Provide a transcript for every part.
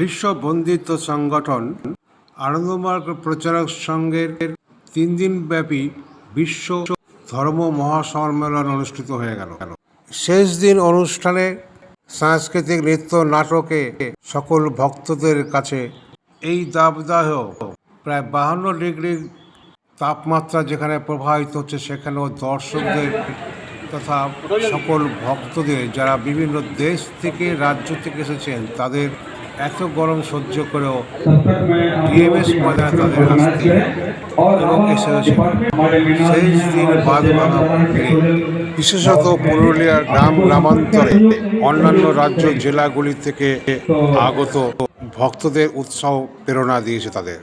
বিশ্ব বন্দিত্ব সংগঠন আনন্দমার্গ প্রচারক সংঘের তিন দিনব্যাপী বিশ্ব ধর্ম মহাসম্মেলন অনুষ্ঠিত হয়ে গেল। শেষ দিন অনুষ্ঠানে সাংস্কৃতিক নৃত্য নাটকে সকল ভক্তদের কাছে এই দাবদাহ প্রায় বাহান্ন ডিগ্রি তাপমাত্রা যেখানে প্রবাহিত হচ্ছে সেখানেও দর্শকদের তথা সকল ভক্তদের যারা বিভিন্ন দেশ থেকে, রাজ্য থেকে এসেছেন তাদের এত গরম সহ্য করেও ডিএমএস ময়দানে তাদের এবং সেই দিন বাদ বিশেষত পুরুলিয়ার গ্রাম গ্রামান্তরে অন্যান্য রাজ্য জেলাগুলি থেকে আগত ভক্তদের উৎসাহ প্রেরণা দিয়েছে তাদের।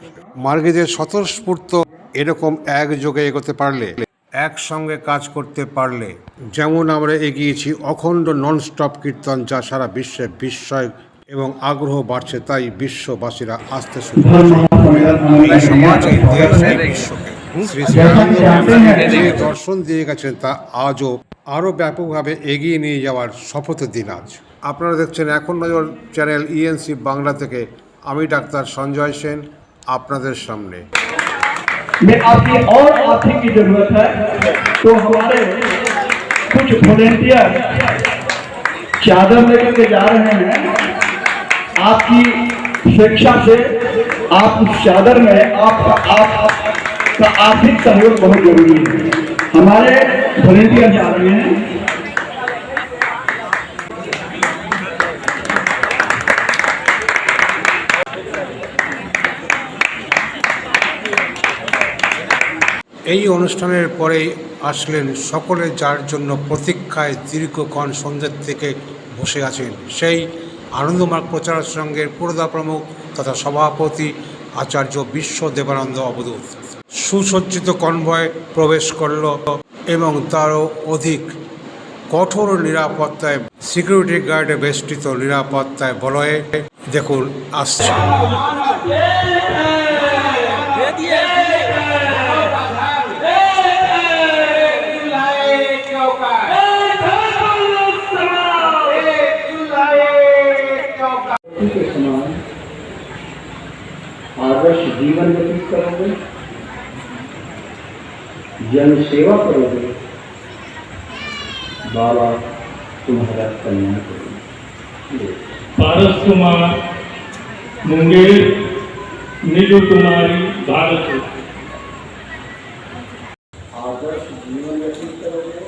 মার্গেদের স্বতঃস্ফূর্ত এরকম একযোগে এগোতে পারলে, একসঙ্গে কাজ করতে পারলে, যেমন আমরা এগিয়েছি অখণ্ড ননস্টপ কীর্তন যা সারা বিশ্বে বিস্ময় এবং আগ্রহ বাড়ছে তাই বিশ্ববাসীরা আসতে শুরু করেছে এই সমাজ এই দেশ এই বিশ্বকে শ্রী শ্রী রামদেব যে দর্শন দিয়ে গেছেন তা আজও আরও ব্যাপকভাবে এগিয়ে নিয়ে যাওয়ার শপথের দিন আজ আপনারা দেখছেন এখন নজর চ্যানেল ইএনসি বাংলা থেকে আমি ডাক্তার সঞ্জয় সেন আপনাদের সামনে में आपकी और आर्थिक की जरूरत है तो हमारे कुछ वॉलेंटियर चादर लेकर के जा रहे हैं आपकी स्वेच्छा से आप उस चादर में आपका आप का आर्थिक सहयोग बहुत जरूरी है हमारे वॉलेंटियर जा रहे हैं এই অনুষ্ঠানের পরেই আসলেন সকলে যার জন্য প্রতীক্ষায় দীর্ঘক্ষণ সন্ধ্যের থেকে বসে আছেন সেই আনন্দমার্গ প্রচার সংঘের পুরোদা প্রমুখ তথা সভাপতি আচার্য বিশ্ব দেবানন্দ অবদূত সুসজ্জিত কনভয় প্রবেশ করল এবং তারও অধিক কঠোর নিরাপত্তায় সিকিউরিটি গার্ডে বেষ্টিত নিরাপত্তায় বলয়ে দেখুন, আসছে। जीवन व्यतीत करोगे जन सेवा करोगे बाबा तुम्हारा कल्याण करेंगे पारस कुमार मुंगेर नीलू कुमारी भारत आदर्श जीवन व्यतीत करोगे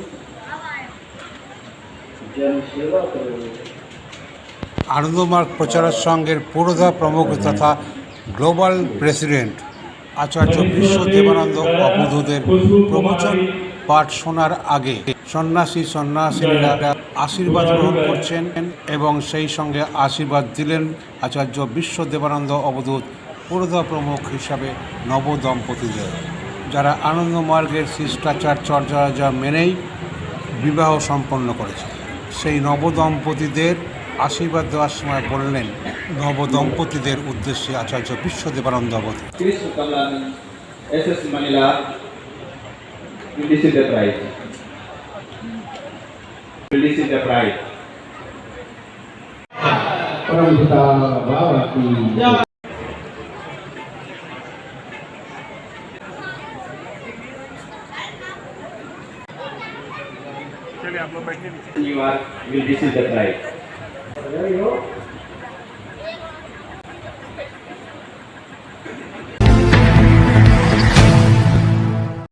जन सेवा करोगे আনন্দমার্গ প্রচার সংঘের পুরোধা প্রমুখ তথা গ্লোবাল প্রেসিডেন্ট আচার্য বিশ্ব দেবানন্দ অবধূদের প্রবচন, পাঠ শোনার আগে সন্ন্যাসী সন্ন্যাসীরা আশীর্বাদ গ্রহণ করছেন এবং সেই সঙ্গে আশীর্বাদ দিলেন আচার্য বিশ্ব দেবানন্দ অবধূত পুরোধা প্রমুখ হিসাবে নবদম্পতিদের। যারা আনন্দমার্গের শিষ্টাচার চর্যা মেনেই বিবাহ সম্পন্ন করেছে সেই নবদম্পতিদের আশীর্বাদ দেওয়ার সময় বললেন নবদম্পতিদের উদ্দেশ্যে আচার্য বিশ্বদেবানন্দ অবধূত Chris Kamlani, SS Manila, will there you go